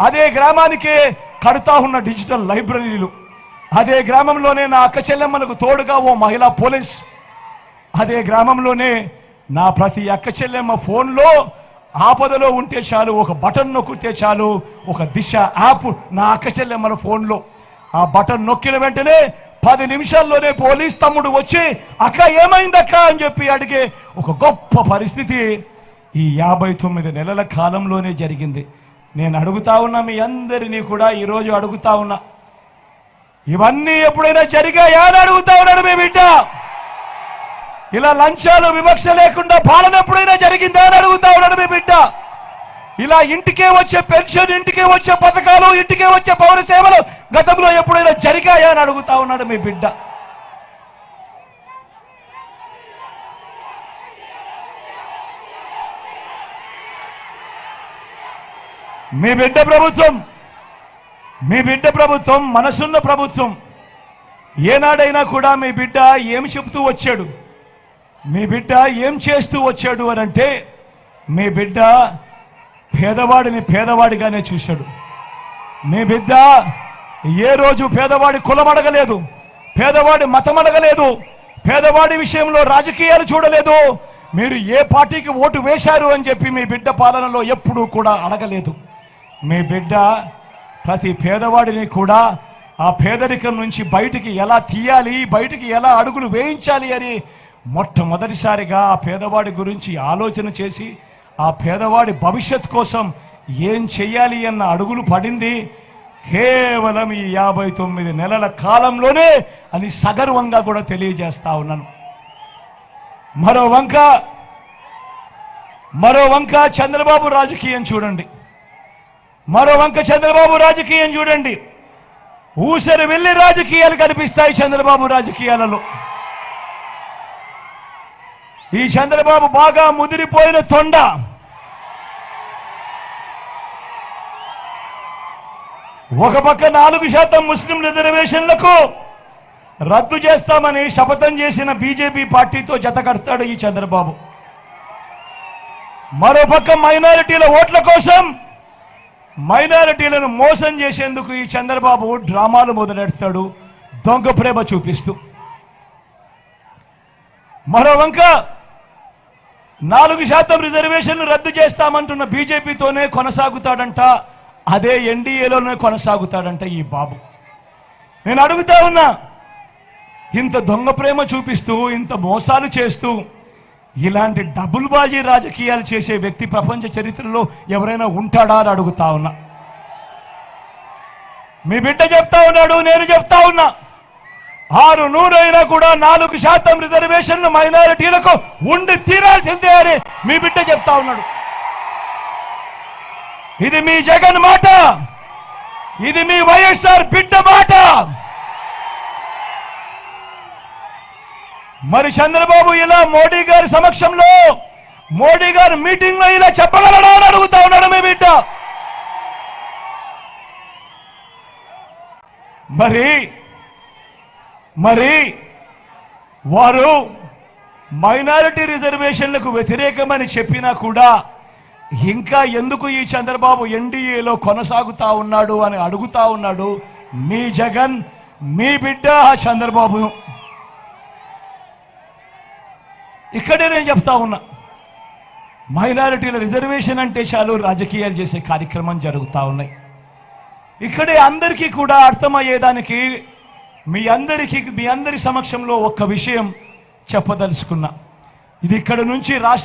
అదే గ్రామానికే కడుతా ఉన్న డిజిటల్ లైబ్రరీలు. అదే గ్రామంలోనే నా అక్క చెల్లెమ్మలకు తోడుగా ఓ మహిళా పోలీస్. అదే గ్రామంలోనే నా ప్రతి అక్క చెల్లెమ్మ ఫోన్లో ఆపదలో ఉంటే చాలు ఒక బటన్ నొక్కితే చాలు ఒక దిశ యాప్ నా అక్క చెల్లెమ్మల ఫోన్లో. ఆ బటన్ నొక్కిన వెంటనే పది నిమిషాల్లోనే పోలీస్ తమ్ముడు వచ్చి అక్క ఏమైందక్క? అని చెప్పి అడిగే ఒక గొప్ప పరిస్థితి ఈ యాభై తొమ్మిది నెలల కాలంలోనే జరిగింది. నేను అడుగుతా ఉన్నా మీ అందరినీ కూడా ఈరోజు అడుగుతా ఉన్నా. ఇవన్నీ ఎప్పుడైనా జరిగాయా అని అడుగుతా ఉన్నాడు మీ బిడ్డ. ఇలా లంచాలు వివక్ష లేకుండా పాలన ఎప్పుడైనా జరిగిందా అని అడుగుతా ఉన్నాడు మీ బిడ్డ. ఇలా ఇంటికే వచ్చే పెన్షన్ ఇంటికే వచ్చే పథకాలు ఇంటికే వచ్చే పౌర సేవలు గతంలో ఎప్పుడైనా జరిగాయా అని అడుగుతా ఉన్నాడు మీ బిడ్డ. మీ బిడ్డ ప్రభుత్వం మీ బిడ్డ ప్రభుత్వం మనసున్న ప్రభుత్వం ఏనాడైనా కూడా మీ బిడ్డ ఏం చెబుతూ వచ్చాడు? మీ బిడ్డ ఏం చేస్తూ వచ్చాడు అని అంటే మీ బిడ్డ పేదవాడిని పేదవాడిగానే చూశాడు. మీ బిడ్డ ఏ రోజు పేదవాడి కులం అడగలేదు పేదవాడి మతం అడగలేదు పేదవాడి విషయంలో రాజకీయాలు చూడలేదు మీరు ఏ పార్టీకి ఓటు వేశారు అని చెప్పి మీ బిడ్డ పాలనలో ఎప్పుడూ కూడా అడగలేదు. మీ బిడ్డ ప్రతి పేదవాడిని కూడా ఆ పేదరికం నుంచి బయటికి ఎలా తీయాలి బయటికి ఎలా అడుగులు వేయించాలి అని మొట్టమొదటిసారిగా ఆ పేదవాడి గురించి ఆలోచన చేసి ఆ పేదవాడి భవిష్యత్ కోసం ఏం చెయ్యాలి అన్న అడుగులు పడింది. కేవలం ఈ యాభై తొమ్మిది నెలల కాలంలోనే అని సగర్వంగా కూడా తెలియజేస్తా ఉన్నాను. మరో వంక మరో వంక చంద్రబాబు రాజకీయం చూడండి. మరో వంక చంద్రబాబు రాజకీయం చూడండి. ఊసరి వెళ్ళి రాజకీయాలు కనిపిస్తాయి చంద్రబాబు రాజకీయాలలో. ఈ చంద్రబాబు బాగా ముదిరిపోయిన తొండ. ఒక పక్క నాలుగు శాతం ముస్లిం రిజర్వేషన్లకు రద్దు చేస్తామని శపథం చేసిన బీజేపీ పార్టీతో జత కడతాడు ఈ చంద్రబాబు. మరోపక్క మైనారిటీల ఓట్ల కోసం మైనారిటీలను మోసం చేసేందుకు ఈ చంద్రబాబు డ్రామాలు మొదలెడతాడు దొంగ ప్రేమ చూపిస్తూ. మరో వంక నాలుగు శాతం రిజర్వేషన్లు రద్దు చేస్తామంటున్న బీజేపీతోనే కొనసాగుతాడంట అదే ఎన్డీఏలోనే కొనసాగుతాడంట ఈ బాబు. నేను అడుగుతా ఉన్నా ఇంత దొంగ ప్రేమ చూపిస్తూ ఇంత మోసాలు చేస్తూ ఇలాంటి డబుల్ బాజీ రాజకీయాలు చేసే వ్యక్తి ప్రపంచ చరిత్రలో ఎవరైనా ఉంటాడా అని అడుగుతా ఉన్నా. మీ బిడ్డ చెప్తా ఉన్నాడు నేను చెప్తా ఉన్నా. ఆరు నూరైనా కూడా నాలుగు శాతం రిజర్వేషన్లు మైనారిటీలకు ఉండి తీరాల్సిందే అని మీ బిడ్డ చెప్తా ఉన్నాడు. ఇది మీ జగన్ మాట. ఇది మీ వైఎస్ఆర్ బిడ్డ మాట. మరి చంద్రబాబు ఇలా మోడీ గారి సమక్షంలో మోడీ గారు మీటింగ్లో ఇలా చెప్పగలడా అని అడుగుతా ఉన్నాడు మీ బిడ్డ. మరి మరి వారు మైనారిటీ రిజర్వేషన్లకు వ్యతిరేకమని చెప్పినా కూడా ఇంకా ఎందుకు ఈ చంద్రబాబు ఎన్డీఏలో కొనసాగుతా ఉన్నాడు అని అడుగుతా ఉన్నాడు మీ జగన్ మీ బిడ్డ ఆ చంద్రబాబు. ఇక్కడే నేను చెప్తా ఉన్నా. మైనారిటీల రిజర్వేషన్ అంటే చాలు రాజకీయాలు చేసే కార్యక్రమం జరుగుతూ ఉన్నాయి. ఇక్కడే అందరికీ కూడా అర్థమయ్యేదానికి మీ అందరికీ మీ అందరి సమక్షంలో ఒక్క విషయం చెప్పదలుచుకున్నా. ఇది ఇక్కడ నుంచి రాష్ట్ర